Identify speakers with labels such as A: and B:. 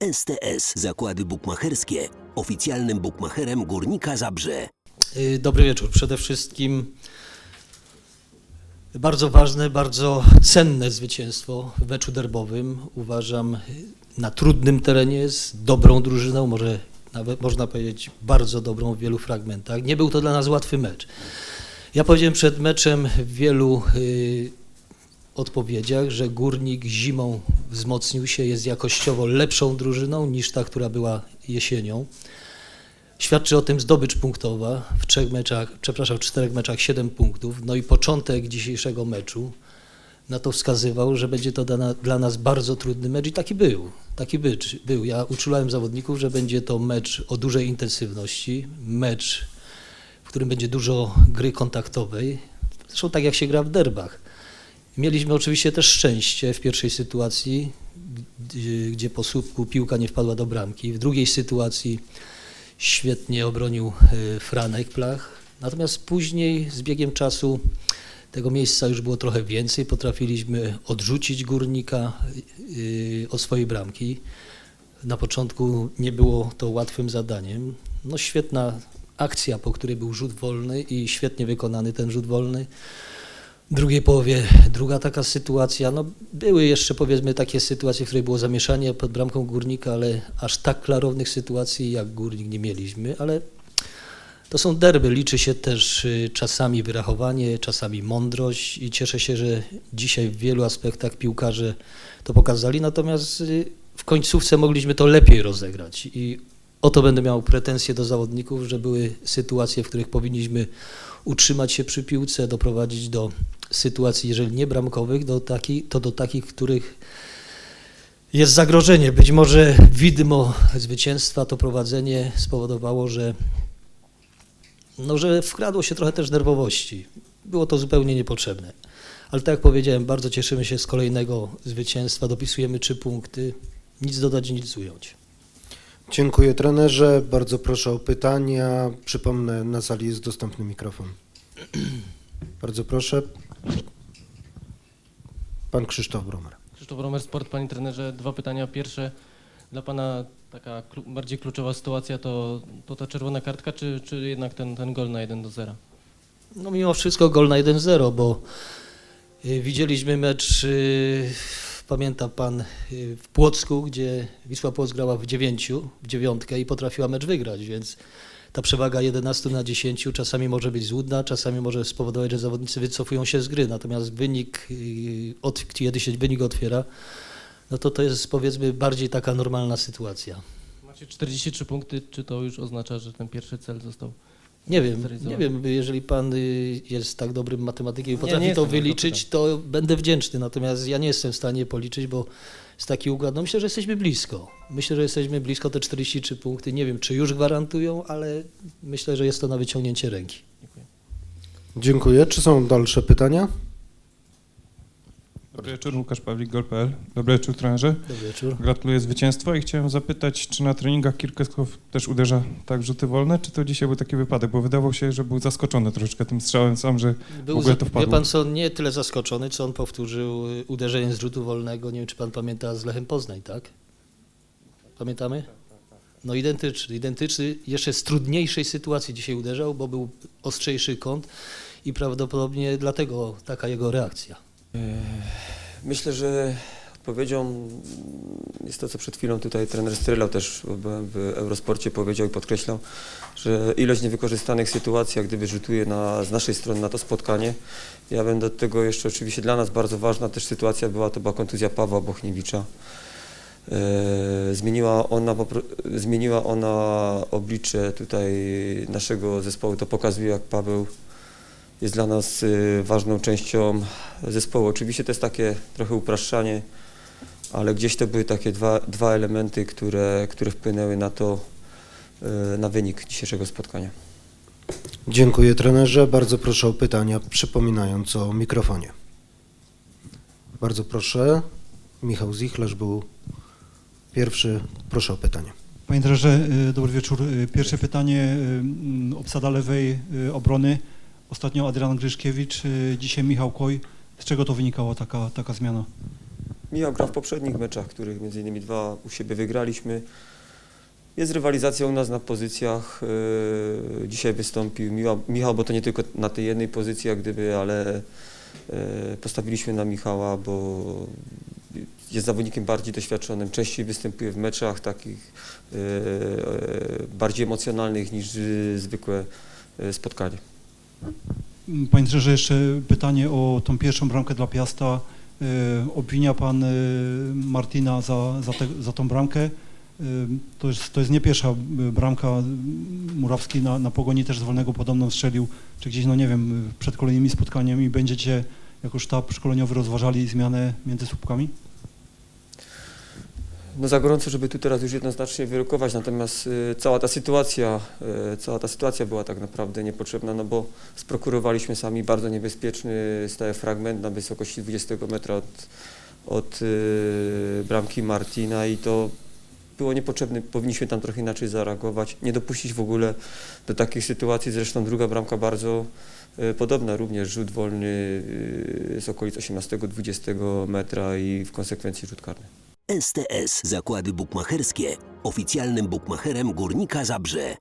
A: STS Zakłady Bukmacherskie, oficjalnym bukmacherem Górnika Zabrze.
B: Y, Dobry wieczór. Przede wszystkim bardzo ważne, bardzo cenne zwycięstwo w meczu derbowym. Uważam na trudnym terenie z dobrą drużyną, może nawet można powiedzieć bardzo dobrą w wielu fragmentach. Nie był to dla nas łatwy mecz. Ja powiedziałem przed meczem w wielu y, odpowiedziach, że Górnik zimą wzmocnił się, jest jakościowo lepszą drużyną niż ta, która była jesienią. Świadczy o tym zdobycz punktowa w trzech meczach, przepraszam, w czterech meczach 7 punktów. No i początek dzisiejszego meczu na to wskazywał, że będzie to dla, nas bardzo trudny mecz i taki był. Taki by, był. Ja uczulałem zawodników, że będzie to mecz o dużej intensywności, mecz, w którym będzie dużo gry kontaktowej. Zresztą tak jak się gra w derbach. Mieliśmy oczywiście też szczęście w pierwszej sytuacji, gdzie- gdzie po słupku piłka nie wpadła do bramki. W drugiej sytuacji świetnie obronił y, Franek Plach. Natomiast później z biegiem czasu tego miejsca już było trochę więcej. Potrafiliśmy odrzucić górnika y, od swojej bramki. Na początku nie było to łatwym zadaniem. No świetna akcja, po której był rzut wolny i świetnie wykonany ten rzut wolny. Drugiej połowie druga taka sytuacja. No, były jeszcze powiedzmy takie sytuacje, w których było zamieszanie pod bramką górnika, ale aż tak klarownych sytuacji jak górnik nie mieliśmy, ale to są derby. Liczy się też y, czasami wyrachowanie, czasami mądrość i cieszę się, że dzisiaj w wielu aspektach piłkarze to pokazali, natomiast y, w końcówce mogliśmy to lepiej rozegrać i o to będę miał pretensje do zawodników, że były sytuacje, w których powinniśmy utrzymać się przy piłce, doprowadzić do sytuacji, jeżeli nie bramkowych, do taki, to do takich, których jest zagrożenie. Być może widmo zwycięstwa, to prowadzenie spowodowało, że, no, że wkradło się trochę też nerwowości. Było to zupełnie niepotrzebne. Ale tak jak powiedziałem, bardzo cieszymy się z kolejnego zwycięstwa, dopisujemy trzy punkty, nic dodać, nic ująć.
C: Dziękuję trenerze. Bardzo proszę o pytania. Przypomnę, na sali jest dostępny mikrofon. Bardzo proszę. Pan Krzysztof Bromer.
D: Krzysztof Romer, Sport. Panie trenerze, dwa pytania. Pierwsze, dla Pana taka bardziej kluczowa sytuacja to, to ta czerwona kartka, czy, czy jednak ten, ten gol na 1 do 0?
B: No mimo wszystko gol na 1-0, bo y, widzieliśmy mecz, y, pamięta pan, y, w Płocku, gdzie Wisła Płock grała w dziewięciu, w dziewiątkę i potrafiła mecz wygrać, więc ta przewaga 11 na 10 czasami może być złudna, czasami może spowodować, że zawodnicy wycofują się z gry, natomiast wynik, y, od, kiedy się wynik otwiera, no to to jest powiedzmy bardziej taka normalna sytuacja.
D: Macie 43 punkty, czy to już oznacza, że ten pierwszy cel został?
B: Nie wiem, nie wiem, jeżeli pan y, jest tak dobrym matematykiem i potrafi
D: nie
B: to wyliczyć, to będę wdzięczny. Natomiast ja nie jestem w stanie policzyć, bo jest taki układ. No myślę, że jesteśmy blisko. Myślę, że jesteśmy blisko te 43 punkty. Nie wiem, czy już gwarantują, ale myślę, że jest to na wyciągnięcie ręki.
D: Dziękuję.
C: Dziękuję. Czy są dalsze pytania?
E: Dobry wieczór, Łukasz Pawlik, gol.pl. Dobry wieczór, trenerze.
B: Dobry wieczór.
E: Gratuluję zwycięstwa i chciałem zapytać, czy na treningach Kirkeskow też uderza tak w rzuty wolne, czy to dzisiaj był taki wypadek, bo wydawał się, że był zaskoczony troszeczkę tym strzałem sam, że
B: Był,
E: ogóle
B: za-
E: to
B: wie
E: wpadło.
B: pan co, nie tyle zaskoczony, co on powtórzył y, uderzenie z rzutu wolnego. Nie wiem, czy pan pamięta z Lechem Poznań, tak? Pamiętamy? No identyczny, identyczny, jeszcze z trudniejszej sytuacji dzisiaj uderzał, bo był ostrzejszy kąt i prawdopodobnie dlatego taka jego reakcja.
F: Myślę, że odpowiedzią jest to, co przed chwilą tutaj trener Strylał też w- Eurosporcie powiedział i podkreślał, że ilość niewykorzystanych sytuacji, jak gdyby rzutuje na, z naszej strony na to spotkanie. Ja będę do tego jeszcze oczywiście dla nas bardzo ważna też sytuacja była, to była kontuzja Pawła Bochniewicza. E, Zmieniła ona, zmieniła ona oblicze tutaj naszego zespołu. To pokazuje, jak Paweł jest dla nas y, ważną częścią zespołu. Oczywiście to jest takie trochę upraszczanie, ale gdzieś to były takie dwa, dwa elementy, które, które wpłynęły na to, y, na wynik dzisiejszego spotkania.
C: Dziękuję trenerze. Bardzo proszę o pytania, przypominając o mikrofonie. Bardzo proszę. Michał Zichlerz był pierwszy. Proszę o pytanie.
G: Panie trenerze, y, dobry wieczór. Pierwsze pytanie, obsada lewej obrony. Ostatnio Adrian Gryszkiewicz, y, dzisiaj Michał Koj. Z czego to wynikało taka, taka zmiana?
F: Michał gra w poprzednich meczach, których między innymi dwa u siebie wygraliśmy. Jest rywalizacja u nas na pozycjach. Yy, Dzisiaj wystąpił Michał, bo to nie tylko na tej jednej pozycji, jak gdyby, ale yy, postawiliśmy na Michała, bo jest zawodnikiem bardziej doświadczonym, częściej występuje w meczach takich bardziej emocjonalnych niż zwykłe spotkanie.
G: Panie trenerze, jeszcze pytanie o tą pierwszą bramkę dla Piasta. Y, Obwinia pan y, Martina za, za, te, za tą bramkę. Y, To jest, to jest nie pierwsza bramka. Murawski na, na pogoni też z wolnego podobną strzelił. Czy gdzieś, no nie wiem, przed kolejnymi spotkaniami będziecie jako sztab szkoleniowy rozważali zmianę między słupkami?
F: No za gorąco, żeby tu teraz już jednoznacznie wyrokować, natomiast y, cała ta sytuacja, y, cała ta sytuacja była tak naprawdę niepotrzebna, no bo sprokurowaliśmy sami bardzo niebezpieczny stały fragment na wysokości 20 metra od, od y, bramki Martina i to było niepotrzebne, powinniśmy tam trochę inaczej zareagować, nie dopuścić w ogóle do takich sytuacji, zresztą druga bramka bardzo y, podobna, również rzut wolny y, z okolic 18-20 metra i w konsekwencji rzut karny.
A: STS Zakłady Bukmacherskie, oficjalnym bukmacherem Górnika Zabrze.